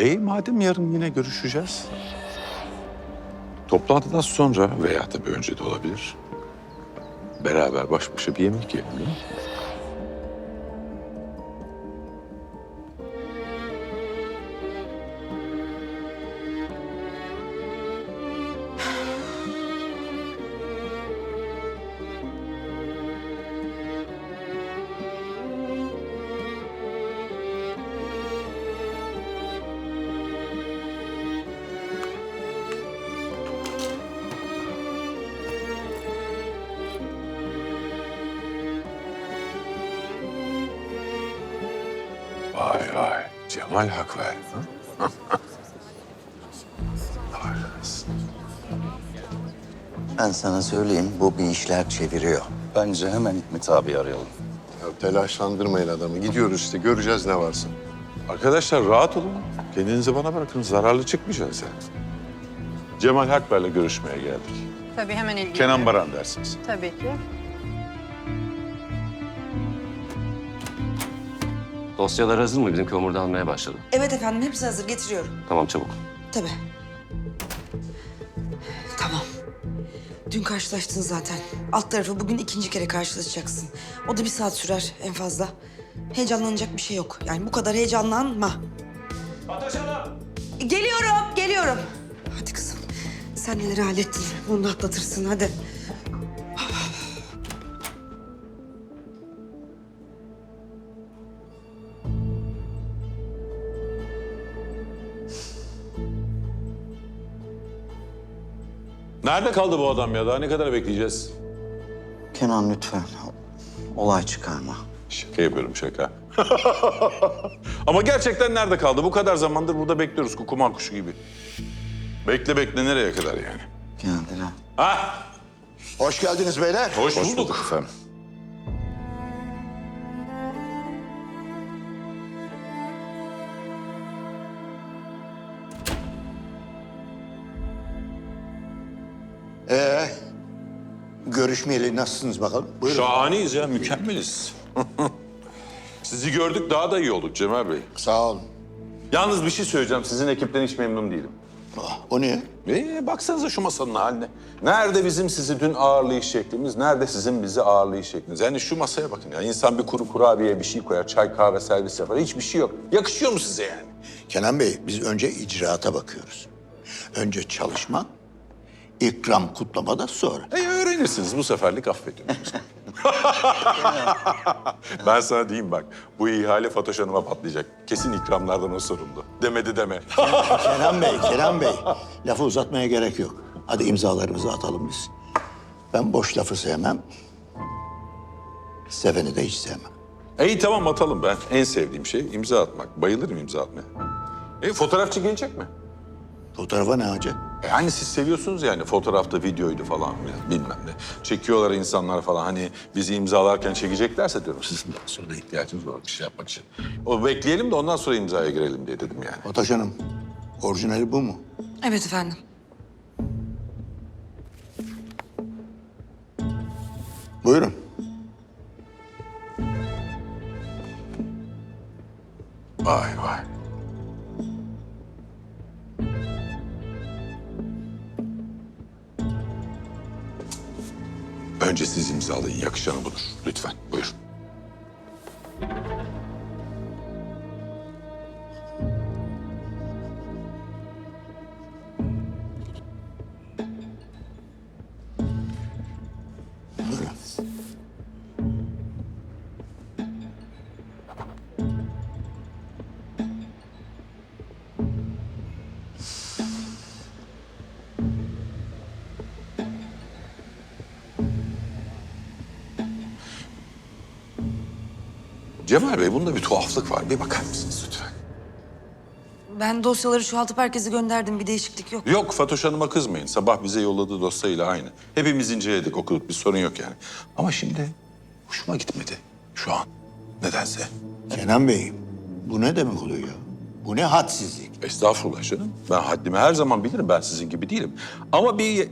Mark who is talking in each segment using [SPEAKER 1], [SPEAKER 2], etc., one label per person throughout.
[SPEAKER 1] E madem yarın yine görüşeceğiz. Toplantıdan sonra veya tabii önce de olabilir. Beraber baş başa bir yemek yiyelim. değil mi? Vay. Cemal hak ver.
[SPEAKER 2] Ben sana söyleyeyim bu bir işler çeviriyor.
[SPEAKER 3] Bence hemen Hikmet abi arayalım.
[SPEAKER 4] Ya telaşlandırmayın adamı. Gidiyoruz işte göreceğiz ne varsa.
[SPEAKER 1] Arkadaşlar rahat olun. Kendinizi bana bırakın. Zararlı çıkmayacağız yani. Cemal Hakber'le görüşmeye geldik.
[SPEAKER 5] Tabii hemen ilgili.
[SPEAKER 1] Kenan Baran dersiniz.
[SPEAKER 5] Tabii ki.
[SPEAKER 6] Dosyalar hazır mı? Bizimki homurdanmaya başladı.
[SPEAKER 7] Evet efendim hepsi hazır getiriyorum.
[SPEAKER 6] Tamam çabuk.
[SPEAKER 7] Tabii. Tamam. Dün karşılaştın zaten. Alt tarafı bugün ikinci kere karşılaşacaksın. O da bir saat sürer en fazla. Heyecanlanacak bir şey yok. Yani bu kadar heyecanlanma. Geliyorum, geliyorum. Hadi kızım. Sen neleri hallettin? Bunu da atlatırsın hadi.
[SPEAKER 1] Nerede kaldı bu adam ya? Daha ne kadar bekleyeceğiz?
[SPEAKER 2] Kenan lütfen olay çıkarma.
[SPEAKER 1] Şaka yapıyorum şaka. Ama gerçekten nerede kaldı? Bu kadar zamandır burada bekliyoruz kukuman kuşu gibi. Bekle bekle nereye kadar yani?
[SPEAKER 2] Geldiler.
[SPEAKER 1] Ha?
[SPEAKER 4] Hoş geldiniz beyler.
[SPEAKER 1] Hoş, bulduk.
[SPEAKER 3] efendim.
[SPEAKER 4] Ee, görüşmeyeli nasılsınız bakalım? Buyurun.
[SPEAKER 1] Şahaneyiz ya, mükemmeliz. Sizi gördük daha da iyi olduk Cemal Bey.
[SPEAKER 4] Sağ olun.
[SPEAKER 1] Yalnız bir şey söyleyeceğim. Sizin ekipten hiç memnun değilim.
[SPEAKER 4] Ah, o niye?
[SPEAKER 1] Ee, baksanıza şu masanın haline. Nerede bizim sizi dün ağırlayış şeklimiz, nerede sizin bizi ağırlayış şekliniz? Yani şu masaya bakın ya. İnsan bir kuru kurabiye bir şey koyar, çay kahve servis yapar. Hiçbir şey yok. Yakışıyor mu size yani?
[SPEAKER 8] Kenan Bey, biz önce icraata bakıyoruz. Önce çalışma, ikram kutlama da sonra.
[SPEAKER 1] E öğrenirsiniz. Bu seferlik affediyorum. ben sana diyeyim bak. Bu ihale Fatoş Hanım'a patlayacak. Kesin ikramlardan o sorumlu. Demedi deme.
[SPEAKER 8] Kenan Bey, Kenan Bey, lafı uzatmaya gerek yok. Hadi imzalarımızı atalım biz. Ben boş lafı sevmem. Seveni de hiç sevmem.
[SPEAKER 1] İyi tamam atalım ben. En sevdiğim şey imza atmak. Bayılırım imza atmaya. E fotoğrafçı gelecek mi?
[SPEAKER 8] Fotoğrafa ne hacı?
[SPEAKER 1] E hani siz seviyorsunuz yani fotoğrafta videoydu falan bilmem ne. Çekiyorlar insanlar falan hani bizi imzalarken çekeceklerse diyorum sizin daha sonra ihtiyacınız var bir şey yapmak için. O bekleyelim de ondan sonra imzaya girelim diye dedim yani.
[SPEAKER 8] Fatoş Hanım, orijinali bu mu?
[SPEAKER 7] Evet efendim.
[SPEAKER 8] Buyurun.
[SPEAKER 1] Vay imzalayın. Yakışanı budur. Lütfen. Buyurun. Cemal Bey bunda bir tuhaflık var. Bir bakar mısınız lütfen?
[SPEAKER 7] Ben dosyaları çoğaltıp herkese gönderdim. Bir değişiklik yok.
[SPEAKER 1] Yok Fatoş Hanım'a kızmayın. Sabah bize yolladığı dosyayla aynı. Hepimiz inceledik, okuduk. Bir sorun yok yani. Ama şimdi hoşuma gitmedi şu an. Nedense.
[SPEAKER 8] Kenan Bey, bu ne demek oluyor ya? Bu ne hadsizlik?
[SPEAKER 1] Estağfurullah canım. Ben haddimi her zaman bilirim. Ben sizin gibi değilim. Ama bir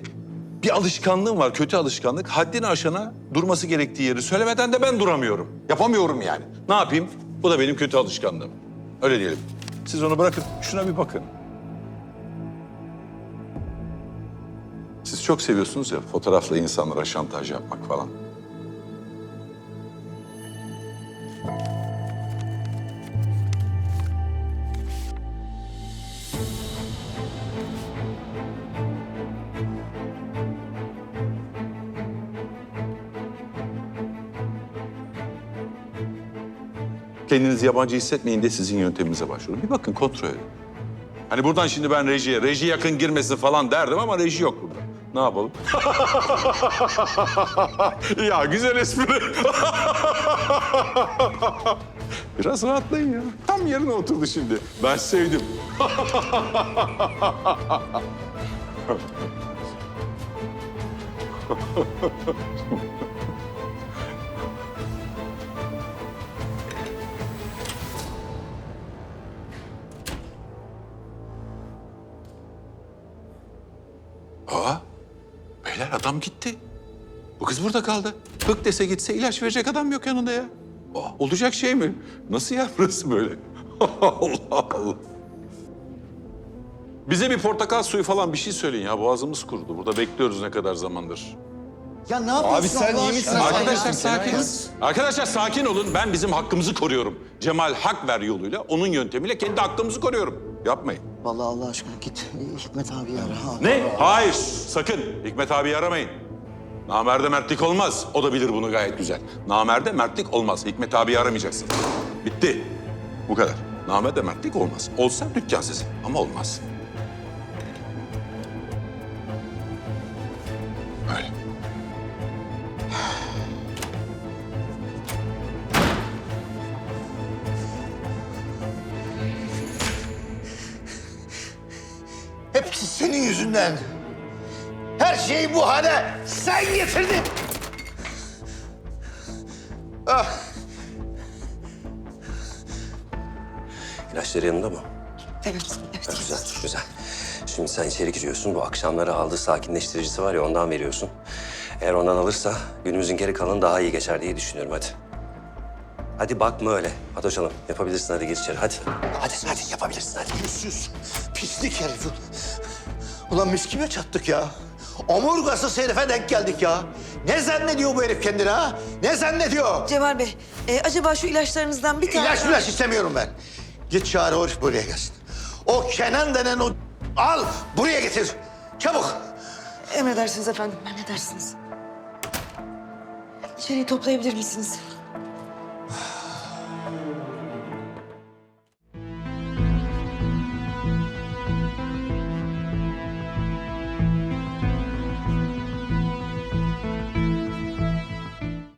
[SPEAKER 1] bir alışkanlığım var. Kötü alışkanlık. Haddini aşana durması gerektiği yeri söylemeden de ben duramıyorum. Yapamıyorum yani. Ne yapayım? Bu da benim kötü alışkanlığım. Öyle diyelim. Siz onu bırakın. Şuna bir bakın. Siz çok seviyorsunuz ya fotoğrafla insanlara şantaj yapmak falan. Kendinizi yabancı hissetmeyin de sizin yönteminize başvurun. Bir bakın kontrol edin. Hani buradan şimdi ben rejiye, reji yakın girmesin falan derdim ama reji yok burada. Ne yapalım? ya güzel espri. Biraz rahatlayın ya. Tam yerine oturdu şimdi. Ben sevdim. beyler adam gitti. Bu kız burada kaldı. Hık dese gitse ilaç verecek adam yok yanında ya. Aa, olacak şey mi? Nasıl ya burası böyle? Allah Allah. Bize bir portakal suyu falan bir şey söyleyin ya. Boğazımız kurudu. Burada bekliyoruz ne kadar zamandır.
[SPEAKER 2] Ya ne yapıyorsun
[SPEAKER 3] Abi sen iyi misin?
[SPEAKER 1] Arkadaşlar sakin. Arkadaşlar sakin olun. Ben bizim hakkımızı koruyorum. Cemal hak ver yoluyla, onun yöntemiyle kendi hakkımızı koruyorum. Yapmayın.
[SPEAKER 2] Vallahi Allah aşkına git Hikmet abi ara.
[SPEAKER 1] Ne? Hayır, sakın. Hikmet abi aramayın. Namerde mertlik olmaz. O da bilir bunu gayet güzel. Namerde mertlik olmaz. Hikmet abi aramayacaksın. Bitti. Bu kadar. Namerde mertlik olmaz. Olsa dükkan sizin ama olmaz.
[SPEAKER 8] Hepsi senin yüzünden. Her şeyi bu hale sen getirdin. Ah,
[SPEAKER 6] İlaçları yanında mı?
[SPEAKER 7] Evet, evet.
[SPEAKER 6] Güzel, güzel. Şimdi sen içeri giriyorsun. Bu akşamları aldığı sakinleştiricisi var ya ondan veriyorsun. Eğer ondan alırsa günümüzün geri kalanı daha iyi geçer diye düşünüyorum hadi. Hadi bakma öyle. Hadi Hanım yapabilirsin hadi gir içeri hadi. Hadi hadi yapabilirsin hadi.
[SPEAKER 8] yüzsüz, pislik herif. Ulan biz kime çattık ya? Omurgası herife denk geldik ya. Ne zannediyor bu herif kendine ha? Ne zannediyor?
[SPEAKER 7] Cemal Bey, e, acaba şu ilaçlarınızdan bir tane...
[SPEAKER 8] İlaç ilaç istemiyorum ben. Git çağır o herif buraya gelsin. O Kenan denen o... Al buraya getir. Çabuk.
[SPEAKER 7] Emredersiniz efendim, emredersiniz. İçeriği toplayabilir misiniz?